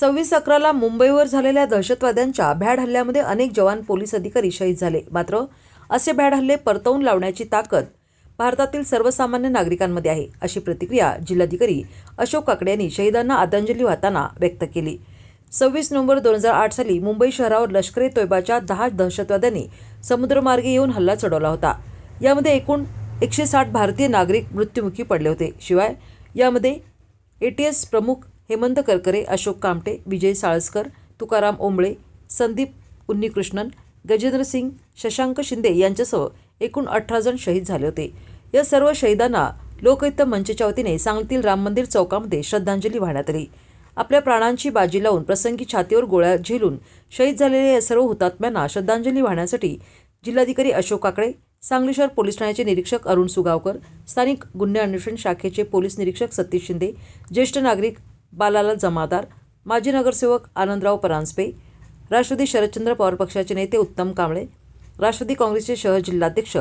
सव्वीस अकराला मुंबईवर झालेल्या दहशतवाद्यांच्या भ्याड हल्ल्यामध्ये अनेक जवान पोलीस अधिकारी शहीद झाले. मात्र असे भ्याड हल्ले परतवून लावण्याची ताकद भारतातील सर्वसामान्य नागरिकांमध्ये आहे अशी प्रतिक्रिया जिल्हाधिकारी अशोक काकडे यांनी शहीदांना आदरांजली वाहताना व्यक्त केली. सव्वीस नोव्हेंबर दोन हजार आठ साली मुंबई शहरावर लष्करे तोयबाच्या दहा दहशतवाद्यांनी समुद्रमार्गे येऊन हल्ला चढवला होता. यामध्ये एकूण एकशे साठ भारतीय नागरिक मृत्युमुखी पडले होते. शिवाय यामध्ये एटीएस प्रमुख हेमंत करकरे अशोक कामटे विजय साळसकर तुकाराम ओंबळे संदीप उन्नीकृष्णन गजेंद्र सिंग शशांक शिंदे यांच्यासह एकूण अठरा जण शहीद झाले होते. या सर्व शहीदांना लोकहित मंचच्या वतीने सांगलीतील राम मंदिर चौकामध्ये श्रद्धांजली वाहण्यात आली. आपल्या प्राणांची बाजी लावून प्रसंगी छातीवर गोळ्या झेलून शहीद झालेल्या या सर्व हुतात्म्यांना श्रद्धांजली वाहण्यासाठी जिल्हाधिकारी अशोक काकडे सांगली शहर पोलीस ठाण्याचे निरीक्षक अरुण सुगावकर स्थानिक गुन्हे अन्वेषण शाखेचे पोलीस निरीक्षक सतीश शिंदे ज्येष्ठ नागरिक बालालाल जमादार माजी नगरसेवक आनंदराव परांजपे राष्ट्रवादी शरदचंद्र पवार पक्षाचे नेते उत्तम कांबळे राष्ट्रवादी काँग्रेसचे शहर जिल्हाध्यक्ष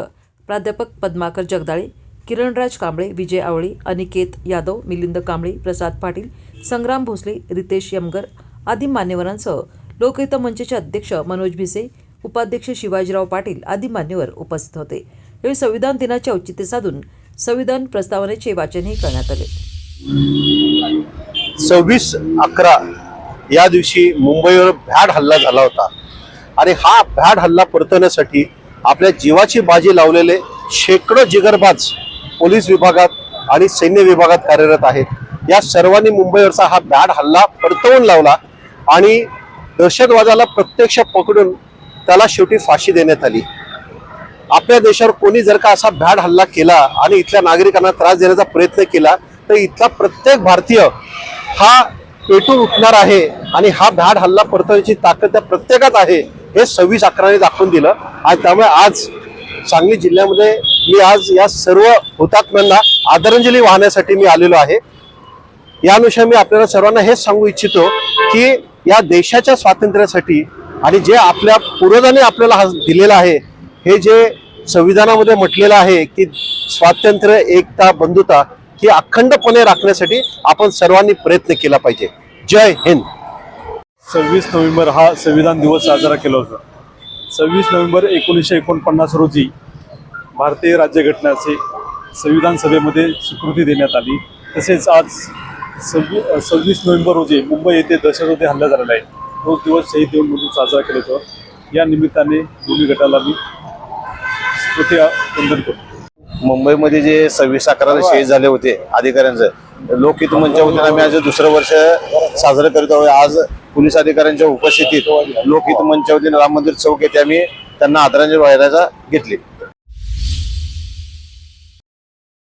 प्राध्यापक पद्माकर जगदाळे किरणराज कांबळे विजय आवळी अनिकेत यादव मिलिंद कांबळे प्रसाद पाटील संग्राम भोसले रितेश यमगर आदी मान्यवरांसह लोकहित मंचचे अध्यक्ष मनोज भिसे उपाध्यक्ष शिवाजीराव पाटील आदी मान्यवर उपस्थित होते. यावेळी संविधान दिनाचे औचित्य साधून संविधान प्रस्तावनेचे वाचनही करण्यात आले. सव्वीस अकरा या दिवशी मुंबईवर भ्याड हल्ला झाला होता. आणि हा भ्याड हल्ला परतवण्यासाठी आपल्या जीवाची बाजी लावलेले शेकडो जिगरबाज पोलीस विभागात आणि सैन्य विभागात कार्यरत आहेत. या सर्वांनी मुंबईवरचा हा भ्याड हल्ला परतवून लावला आणि दहशतवादाला प्रत्यक्ष पकडून त्याला शेवटी फाशी देण्यात आली. आपल्या देशावर कोणी जर का असा भ्याड हल्ला केला आणि इथल्या नागरिकांना त्रास देण्याचा प्रयत्न केला तर इथला प्रत्येक भारतीय हा पेटून उठणार आहे आणि हा धाड हल्ला परतण्याची ताकद त्या प्रत्येकात आहे हे सव्वीस अकराने दाखवून दिलं. आणि त्यामुळे आज सांगली जिल्ह्यामध्ये मी आज या सर्व हुतात्म्यांना आदरांजली वाहण्यासाठी मी आलेलो आहे. यानुसार मी आपल्याला सर्वांना हेच सांगू इच्छितो की या देशाच्या स्वातंत्र्यासाठी आणि जे आपल्या पूर्वजांनी आपल्याला हा दिलेलं आहे हे जे संविधानामध्ये म्हटलेलं आहे की स्वातंत्र्य एकता बंधुता ही अखंडपणे राखण्यासाठी आपण सर्वांनी प्रयत्न केला पाहिजे. जय हिंद. सव्वीस नोव्हेंबर हा संविधान दिवस साजरा केला होता. सव्वीस नोव्हेंबर एकोणीसशे एकोणपन्नास रोजी भारतीय राज्यघटनाचे संविधान सभेमध्ये स्वीकृती देण्यात आली. तसेच आज सव्वी सव्वीस नोव्हेंबर रोजी मुंबई येथे दहशतवादी हल्ला झालेला आहे. तो दिवस शहीद दिवस म्हणून साजरा केला होता या निमित्ताने दोन्ही गटाला मी स्मृती वंदन करतो. मुंबईमध्ये जे सव्वीस अकराला शहीद झाले होते अधिकाऱ्यांचं लोकहित मंच्या वतीने आम्ही आज दुसरं वर्ष साजरं करीत आहोत. आज पोलीस अधिकाऱ्यांच्या उपस्थितीत लोकहित मंच्या वतीने राम मंदिर चौक येथे आम्ही त्यांना आदरांजली वाहायला घेतली.